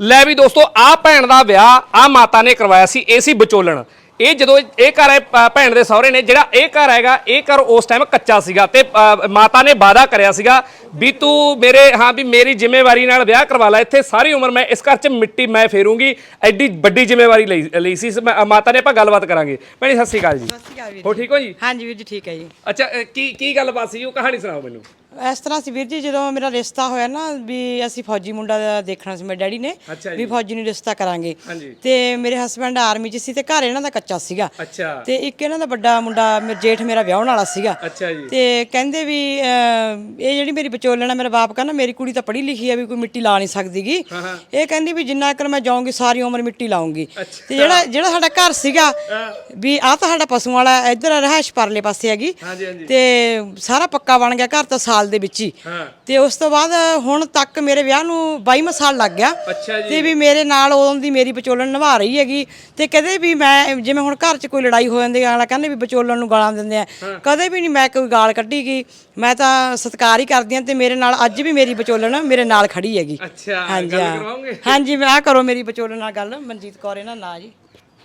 ਲੈ ਵੀ ਦੋਸਤੋ ਆ ਭੈਣ ਦਾ ਵਿਆਹ ਆ ਮਾਤਾ ਨੇ ਕਰਵਾਇਆ ਸੀ ਇਹ ਸੀ ਵਿਚੋਲਣ। ਇਹ ਜਦੋਂ ਇਹ ਘਰ ਹੈ ਭੈਣ ਦੇ ਸਹੁਰੇ ਨੇ ਜਿਹੜਾ ਇਹ ਘਰ ਹੈਗਾ ਇਹ ਘਰ ਉਸ ਟਾਈਮ ਕੱਚਾ ਸੀਗਾ ਤੇ ਅ, ਮਾਤਾ ਨੇ ਵਾਅਦਾ ਕਰਿਆ ਸੀਗਾ ਵੀ ਤੂੰ ਮੇਰੇ ਹਾਂ ਵੀ ਮੇਰੀ ਜ਼ਿੰਮੇਵਾਰੀ ਨਾਲ ਵਿਆਹ ਕਰਵਾ ਲੈ ਇੱਥੇ ਸਾਰੀ ਉਮਰ ਮੈਂ ਇਸ ਘਰ 'ਚ ਮਿੱਟੀ ਮੈਂ ਫੇਰੂੰਗੀ ਐਡੀ ਵੱਡੀ ਜ਼ਿੰਮੇਵਾਰੀ ਲਈ ਲਈ ਸੀ। ਇਸ ਮੈਂ- ਮਾਤਾ ਨੇ ਆਪਾਂ ਗੱਲਬਾਤ ਕਰਾਂਗੇ। ਭੈਣੀ ਸਤਿ ਸ਼੍ਰੀ ਅਕਾਲ ਜੀ। ਸਤਿ ਸ਼੍ਰੀ ਅਕਾਲ ਵੀਰ ਹੋ ਠੀਕ ਹੋ ਜੀ? ਹਾਂਜੀ ਵੀਰ ਜੀ ਠੀਕ ਹੈ ਜੀ। ਅੱਛਾ ਅ, ਕੀ ਕੀ ਗੱਲਬਾਤ ਸੀ? ਉਹ ਕਹਾਣੀ ਸੁਣਾਓ ਮੈਨੂੰ। ਇਸ ਤਰ੍ਹਾਂ ਸੀ ਵੀਰ ਜੀ ਜਦੋਂ ਮੇਰਾ ਰਿਸ਼ਤਾ ਹੋਇਆ ਨਾ ਵੀ ਅਸੀਂ ਫੌਜੀ ਮੁੰਡਾ ਦਾ ਦੇਖਣਾ ਸੀ ਮੇਰੇ ਡੈਡੀ ਨੇ ਵੀ ਫੌਜੀ ਨੂੰ ਰਿਸ਼ਤਾ ਕਰਾਂਗੇ। ਤੇ ਮੇਰੇ ਹਸਬੰਡ ਆਰਮੀ 'ਚ ਸੀ ਤੇ ਘਰ ਇਹਨਾਂ ਦਾ ਕੱਚਾ ਸੀਗਾ। ਤੇ ਇੱਕ ਇਹਨਾਂ ਦਾ ਵੱਡਾ ਮੁੰਡਾ ਮੇਰਾ ਜੇਠ ਮੇਰਾ ਵਿਆਹਣ ਵਾਲਾ ਸੀਗਾ। ਤੇ ਕਹਿੰਦੇ ਵੀ ਇਹ ਜਿਹੜੀ ਮੇਰੀ ਵਿਚੋਲਣ ਆ ਮੇਰਾ ਬਾਪ ਕਹਿੰਦਾ ਮੇਰੀ ਕੁੜੀ ਤਾਂ ਪੜੀ ਲਿਖੀ ਆ ਵੀ ਕੋਈ ਮਿੱਟੀ ਲਾ ਨਹੀਂ ਸਕਦੀਗੀ। ਇਹ ਕਹਿੰਦੀ ਵੀ ਜਿੰਨਾ ਕਰ ਮੈਂ ਜਾਊਂਗੀ ਸਾਰੀ ਉਮਰ ਮਿੱਟੀ ਲਾਉਂਗੀ ਤੇ ਜਿਹੜਾ ਜਿਹੜਾ ਸਾਡਾ ਘਰ ਸੀਗਾ ਵੀ ਆਹ ਤਾਂ ਸਾਡਾ ਪਸੂ ਵਾਲਾ ਇੱਧਰ ਰਹਿائش ਪਰਲੇ ਪਾਸੇ ਹੈਗੀ। ਤੇ ਸਾਰਾ ਪੱਕਾ ਬਣ ਗਿਆ ਘਰ ਤਾਂ ਸਾਲ ਦੇ ਵਿੱਚ ਹੀ। ਹਾਂ। ਤੇ ਉਸ ਤੋਂ ਬਾਅਦ ਹੁਣ ਤੱਕ ਮੇਰੇ ਵਿਆਹ ਨੂੰ 22 ਸਾਲ ਲੱਗ ਗਿਆ। ਅੱਛਾ ਜੀ। ਤੇ ਵੀ ਮੇਰੇ ਨਾਲ ਉਦੋਂ ਦੀ ਮੇਰੀ ਵਿਚੋਲਣ ਨਿਭਾ ਰਹੀ ਹੈਗੀ। ਤੇ ਕਦੇ ਵੀ ਮੈਂ ਜਿਵੇਂ ਹੁਣ ਘਰ 'ਚ ਕੋਈ ਲੜਾਈ ਹੋ ਜਾਂਦੀ ਅਗਲਾ ਕਹਿੰਦੇ ਵੀ ਵਿਚੋਲਣ ਨੂੰ ਗਾਲਾਂ ਦਿੰਦੇ ਆ। ਕਦੇ ਵੀ ਨਹੀਂ ਮੈਂ ਕੋਈ ਗਾਲ ਕੱਢੀ ਗਈ। ਮੈਂ ਤਾਂ ਸਤਿਕਾਰ ਹੀ ਕਰਦੀ ਆ ਤੇ ਮੇਰੇ ਨਾਲ ਅੱਜ ਵੀ ਮੇਰੀ ਵਿਚੋਲਣ ਮੇਰੇ ਨਾਲ ਖੜੀ ਹੈਗੀ। ਅੱਛਾ ਹਾਂਜੀ ਗੱਲ ਹਾਂਜੀ ਮੈਂ ਕਰੋ ਮੇਰੀ ਵਿਚੋਲਣ ਨਾਲ ਗੱਲ। ਮਨਜੀਤ ਕੌਰ ਇਹਨਾਂ ਨਾਂ ਜੀ।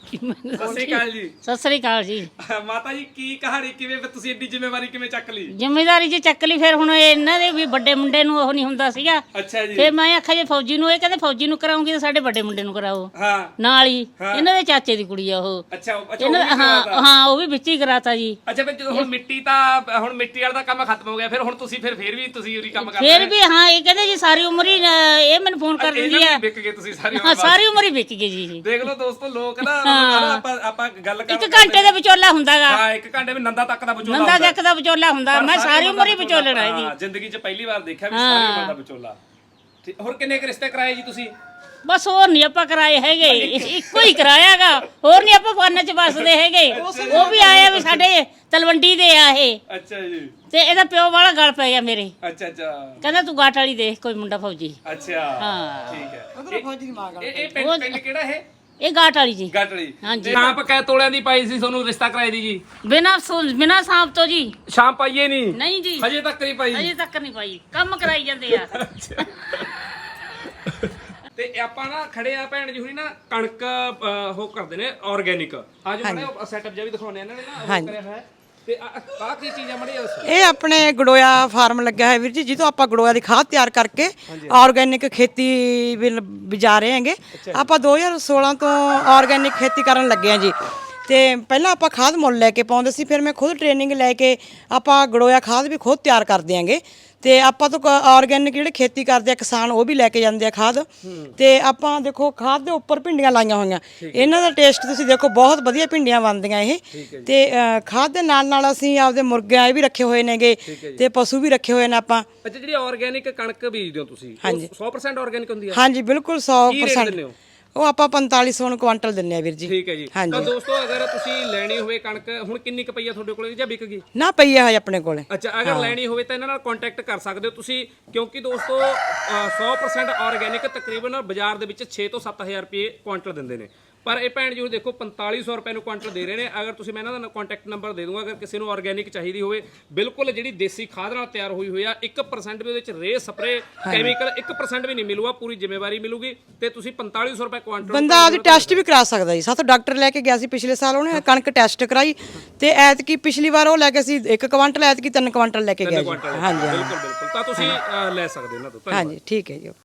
ਸਤਿ ਸ਼੍ਰੀ ਅਕਾਲ ਜੀ। ਸਤਿ ਸ੍ਰੀ ਅਕਾਲ ਜੀ। ਮਾਤਾ ਜੀ ਕੀ ਕਹਾਣੀ ਕਿਵੇਂ ਫਿਰ ਤੁਸੀਂ ਏਡੀ ਜ਼ਿੰਮੇਵਾਰੀ ਕਿਵੇਂ ਚੱਕ ਲਈ? ਜ਼ਿੰਮੇਵਾਰੀ ਜੀ ਚੱਕ ਲਈ ਫਿਰ ਹੁਣ ਇਹ ਇਹਨਾਂ ਦੇ ਵੀ ਵੱਡੇ ਮੁੰਡੇ ਨੂੰ ਉਹ ਨਹੀਂ ਹੁੰਦਾ ਸੀਗਾ। ਅੱਛਾ ਜੀ। ਫਿਰ ਮੈਂ ਆਖਿਆ ਜੇ ਫੌਜੀ ਨੂੰ ਇਹ ਕਹਿੰਦੇ ਫੌਜੀ ਨੂੰ ਕਰਾਉਂਗੀ ਤਾਂ ਸਾਡੇ ਵੱਡੇ ਮੁੰਡੇ ਨੂੰ ਕਰਾਓ। ਹਾਂ। ਨਾਲ ਹੀ ਇਹਨਾਂ ਦੇ ਚਾਚੇ ਦੀ ਕੁੜੀ ਆ ਉਹ। ਅੱਛਾ ਉਹ- ਅੱਛਾ ਹਾਂ। ਹਾਂ ਉਹ ਵੀ ਵਿੱਚ ਹੀ ਕਰਾਤਾ ਜੀ। ਅੱਛਾ ਫਿਰ ਜਦੋਂ ਹੁਣ ਮਿੱਟੀ ਤਾਂ ਹੁਣ ਮਿੱਟੀ ਵਾਲਾ ਦਾ ਕੰਮ ਖਤਮ ਹੋ ਗਿਆ ਫਿਰ ਹੁਣ ਤੁਸੀਂ ਫਿਰ ਫਿਰ ਵੀ ਤੁਸੀਂ ਉਰੀ ਕੰਮ ਕਰਦੇ ਫਿਰ ਵੀ ਹਾਂ ਇਹ ਕਹਿੰਦੇ ਜੀ ਸਾਰੀ ਉਮਰ ਹੀ ਇਹ ਮੈਨੂੰ ਫੋਨ ਕਰ ਦਿੰਦੀ ਆ। ਵਿਕ ਗਏ ਤੁਸੀਂ ਸਾਰੀ ਉਮਰ ਸਾਰੀ ਉਮਰ ਹੀ ਵਿਕ ਗਈ ਜੀ। ਦੇਖ ਲਓ ਦੋਸਤੋ ਲੋਕ ਨਾ ਮਤਲਬ ਨਾ ਆਪਾਂ ਆਪਾਂ ਗੱਲ ਕਰ ਇੱਕ ਘੰਟੇ ਦੇ ਵਿਚੋਲਾ ਹੁੰਦਾਗਾ ਹਾਂ ਇੱਕ ਘੰਟੇ ਵਿੱਚ ਨੰਦਾ ਤੱਕ ਦਾ ਵਿਚੋਲਾ ਨੰਦਾ ਹੁੰਦਾ। ਜੱਕ ਦਾ ਵਿਚੋਲਾ ਹੁੰਦਾ ਪਰ ਮੈਂ ਸਾਰੀ ਉਮਰ ਹੀ ਵਿਚੋਲਣਾ ਹਾਂ, ਇਹਦੀ ਜ਼ਿੰਦਗੀ 'ਚ ਪਹਿਲੀ ਵਾਰ ਦੇਖਿਆ ਵੀ ਸਾਰੀ ਉਮਰ ਦਾ ਵਿਚੋਲਾ। ਠੀਕ ਹੋਰ ਕਿੰਨੇ ਕੁ ਰਿਸ਼ਤੇ ਕਰਾਏ ਜੀ ਤੁਸੀਂ? ਬਸ ਹੋਰ ਨਹੀਂ ਆਪਾਂ ਕਰਾਏ ਹੈਗੇ। ਇੱਕੋ ਹੀ ਕਰਾਇਆਗਾ। ਹੋਰ ਨਹੀਂ ਆਪਾਂ ਫਨ ਚ ਵਸਦੇ ਹੈਗੇ। ਉਹ ਵੀ ਆਇਆ ਵੀ ਸਾਡੇ ਤਲਵੰਡੀ ਦੇ ਆ ਇਹ। ਅੱਛਾ ਜੀ। ਤੇ ਇਹਦਾ ਪਿਓ ਵਾਲਾ ਗਲ ਪੈ ਗਿਆ ਮੇਰੇ। ਅੱਛਾ ਅੱਛਾ। ਕਹਿੰਦਾ ਤੂੰ ਗਾਟ ਵਾਲੀ ਦੇਖ ਕੋਈ ਮੁੰਡਾ ਫੌਜੀ। ਅੱਛਾ। ਹਾਂ। ਠੀਕ ਹੈ। ਉਧਰ ਫੌਜੀ ਦੀ ਮਾਂ ਇਹ ਇਹ ਪਿੰਡ ਪਿੰਡ ਕਿਹੜਾ ਇਹ? ਇਹ ਗਾਟ ਵਾਲੀ ਜੀ। ਗਟੜੀ ਹਾਂਜੀ। ਸ਼ਾਮ ਕੈ ਤੋਲਿਆਂ ਦੀ ਪਾਈ ਸੀ ਤੁਹਾਨੂੰ ਰਿਸ਼ਤਾ ਕਰਾਏ ਦੀ ਜੀ? ਬਿਨਾ ਬਿਨਾ ਸਾਂਪ ਤੋਂ ਜੀ। ਸ਼ਾਮ ਪਾਈਏ ਨਹੀਂ ਨਹੀਂ ਜੀ। ਹਜੇ ਤੱਕ ਨਹੀਂ ਪਾਈ। ਅਜੇ ਤੱਕ ਨਹੀਂ ਪਾਈ। ਕੰਮ ਕਰਾਈ ਜਾਂਦੇ ਆ। ਤੇ ਇਹ ਆਪਾਂ ਨਾ ਖੜੇ ਆ ਭੈਣ ਜੀ ਹੁਣੀ ਨਾ ਕਣਕ ਅਹ, ਉਹ ਕਰਦੇ ਨੇ ਆਰਗੇਨਿਕ ਅੱਜ ਬੜਾ ਸੈਟਅਪ ਜਿਹਾ ਵੀ ਦਿਖਾਉਣੇ ਇਹਨਾਂ ਨੇ ਨਾ ਉਹ ਹਾਂਜੀ। ਕਰਿਆ ਹੋਇਆ। ਹੈ। ਤੇ ਆਹ ਕੀ ਚੀਜ਼ਾਂ ਮੜੀ ਇਹ ਆਪਣੇ ਗੜੋਇਆ ਫਾਰਮ ਲੱਗਿਆ ਹੋਇਆ ਵੀਰ ਜੀ ਜਿੱਦੋਂ ਆਪਾਂ ਗੜੋਇਆ ਦੀ ਖਾਦ ਤਿਆਰ ਕਰਕੇ ਆਰਗੈਨਿਕ ਖੇਤੀ ਵੀ ਲ- ਬਿਜਾ ਰਹੇ ਹਾਂਗੇ। ਆਪਾਂ 2016 ਤੋਂ ਆਰਗੈਨਿਕ ਖੇਤੀ ਕਰਨ ਲੱਗੇ ਹਾਂ ਜੀ। ਤੇ ਪਹਿਲਾਂ ਆਪਾਂ ਖਾਦ ਮੁੱਲ ਲੈ ਕੇ ਪਾਉਂਦੇ ਸੀ ਫਿਰ ਮੈਂ ਖੁਦ ਟ੍ਰੇਨਿੰਗ ਲੈ ਕੇ ਆਪਾਂ ਗੜੋਇਆ ਖਾਦ ਵੀ ਖੁਦ ਤਿਆਰ ਕਰਦੇ ਆਂਗੇ। ਤੇ ਆਪਾਂ ਤੋਂ ਆਰਗੈਨਿਕ ਜਿਹੜੇ ਖੇਤੀ ਕਰਦੇ ਆ ਕਿਸਾਨ ਉਹ ਵੀ ਲੈ ਕੇ ਜਾਂਦੇ ਆ ਖਾਦ। ਤੇ ਆਪਾਂ ਦੇਖੋ ਖਾਦ ਦੇ ਉੱਪਰ ਭਿੰਡੀਆਂ ਲਾਈਆਂ ਹੋਈਆਂ। ਇਹਨਾਂ ਦਾ ਟੇਸਟ ਤੁਸੀਂ ਦੇਖੋ ਬਹੁਤ ਵਧੀਆ ਭਿੰਡੀਆਂ ਬਣਦੀਆਂ ਇਹ। ਤੇ ਖਾਦ ਦੇ ਨਾਲ ਨਾਲ ਅਸੀਂ ਆਪਦੇ ਮੁਰਗੇ ਇਹ ਵੀ ਰੱਖੇ ਹੋਏ ਨੇਗੇ ਤੇ ਪਸ਼ੂ ਵੀ ਰੱਖੇ ਹੋਏ ਨੇ ਆਪਾਂ। ਅੱਛਾ ਜਿਹੜੀ ਆਰਗੇਨਿਕ ਕਣਕ ਬੀਜਦੇ ਹੋ ਤੁਸੀਂ ਉਹ 100% ਆਰਗੇਨਿਕ ਹੁੰਦੀ ਹੈ? ਹਾਂਜੀ ਬਿਲਕੁਲ ਕੀ ਰੇਟ 100% ਦਿੰਦੇ ਹੋ? ਉਹ ਆਪਾਂ 4500 ਨੂੰ ਕੁਆਂਟਲ ਦਿੰਨੇ ਆ ਵੀਰ ਜੀ। ਠੀਕ ਹੈ ਜੀ। ਹਾਂਜੀ। ਤਾਂ ਦੋਸਤੋ ਅਗਰ ਤੁਸੀਂ ਲੈਣੀ ਹੋਵੇ ਕਣਕ ਹੁਣ ਕਿੰਨੀ ਕੁ ਪਈ ਆ ਤੁਹਾਡੇ ਕੋਲੇ ਜਾਂ ਵਿਕ ਗਈ? ਨਾ ਪਈ ਹੈ ਆਪਣੇ ਕੋਲੇ। ਅੱਛਾ ਅਗਰ ਲੈਣੀ ਹੋਵੇ ਤਾਂ ਇਹਨਾਂ ਨਾਲ ਕੰਟੈਕਟ ਕਰ ਸਕਦੇ ਹੋ ਤੁਸੀਂ ਕਿਉਂਕਿ ਦੋਸਤੋ ਅ, 100% ਆਰਗੇਨਿਕ ਤਕਰੀਬਨ ਬਾਜ਼ਾਰ ਦੇ ਵਿੱਚ 6 ਤੋਂ 7000 ਰੁਪਏ ਕੁਆਂਟਲ ਦਿੰਦੇ ਨੇ। ਪਰ ਇਹ ਭੈਣ ਜੀ ਹੁਣ ਦੇਖੋ 4500 ਰੁਪਏ ਨੂੰ ਕੁਆਂਟਲ ਦੇ ਰਹੇ ਨੇ। ਅਗਰ ਤੁਸੀਂ ਮੈਂ ਇਹਨਾਂ ਦਾ ਕੰਟੈਕਟ ਨੰਬਰ ਦੇ ਦੂੰਗਾ ਅਗਰ ਕਿਸੇ ਨੂੰ ਆਰਗੇਨਿਕ ਚਾਹੀਦੀ ਹੋਵੇ ਬਿਲਕੁਲ ਜਿਹੜੀ ਦੇਸੀ ਖਾਦ ਨਾਲ ਤਿਆਰ ਹੋਈ ਹੋਈ ਆ 1% ਵੀ ਉਹਦੇ ਵਿੱਚ ਰੇ ਸਪਰੇ ਕੈਮੀਕਲ 1% ਵੀ ਨਹੀਂ ਮਿਲੂਗਾ ਪੂਰੀ ਜ਼ਿੰਮੇਵਾਰੀ ਮਿਲੂਗੀ। ਤੇ ਤੁਸੀਂ 4500 ਰੁਪਏ ਕੁਆਂਟਲ ਬੰਦਾ ਆਪਦੀ ਟੈਸਟ ਵੀ ਕਰਾ ਸਕਦਾ ਜੀ। ਸਾਥੋਂ ਡਾਕਟਰ ਲੈ ਕੇ ਗਿਆ ਸੀ ਪਿਛਲੇ ਸਾਲ ਉਹਨੇ ਕਣਕ ਟੈਸਟ ਕਰਾਈ। ਤੇ ਐਤਕੀ ਪਿਛਲੀ ਵਾਰ ਉਹ ਲੈ ਕੇ ਸੀ 1 ਕੁਆਂਟਲ ਐਤਕੀ 3 ਕੁਆਂਟਲ ਲੈ ਕੇ ਗਿਆ ਜੀ। ਹਾਂਜੀ। ਬਿਲਕੁਲ ਬਿਲਕੁਲ। ਤਾਂ ਤੁਸੀਂ ਅ, ਲੈ ਸਕਦੇ ਹੋ ਇਹਨਾਂ ਤੋਂ। ਧੰਨਵਾਦ। ਹਾਂਜੀ ਠੀਕ ਹੈ ਜੀ।